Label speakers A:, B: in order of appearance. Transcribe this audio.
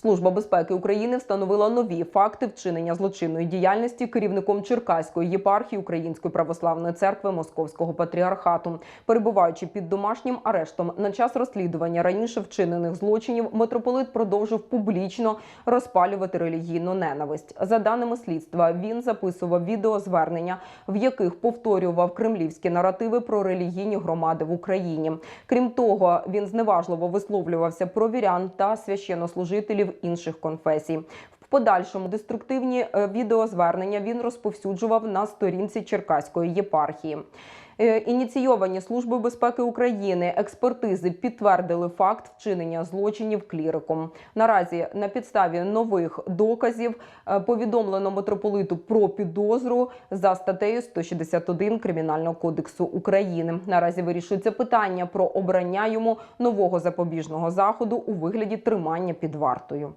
A: Служба безпеки України встановила нові факти вчинення злочинної діяльності керівником Черкаської єпархії Української православної церкви Московського патріархату. Перебуваючи під домашнім арештом на час розслідування раніше вчинених злочинів, митрополит продовжив публічно розпалювати релігійну ненависть. За даними слідства, він записував відеозвернення, в яких повторював кремлівські наративи про релігійні громади в Україні. Крім того, він зневажливо висловлювався про вірян та священнослужителів інших конфесій. В подальшому деструктивні е, відеозвернення він розповсюджував на сторінці Черкаської єпархії. Е, Ініційовані Службою безпеки України експертизи підтвердили факт вчинення злочинів кліриком. Наразі на підставі нових доказів е, повідомлено митрополиту про підозру за статтею 161 Кримінального кодексу України. Наразі вирішується питання про обрання йому нового запобіжного заходу у вигляді тримання під вартою.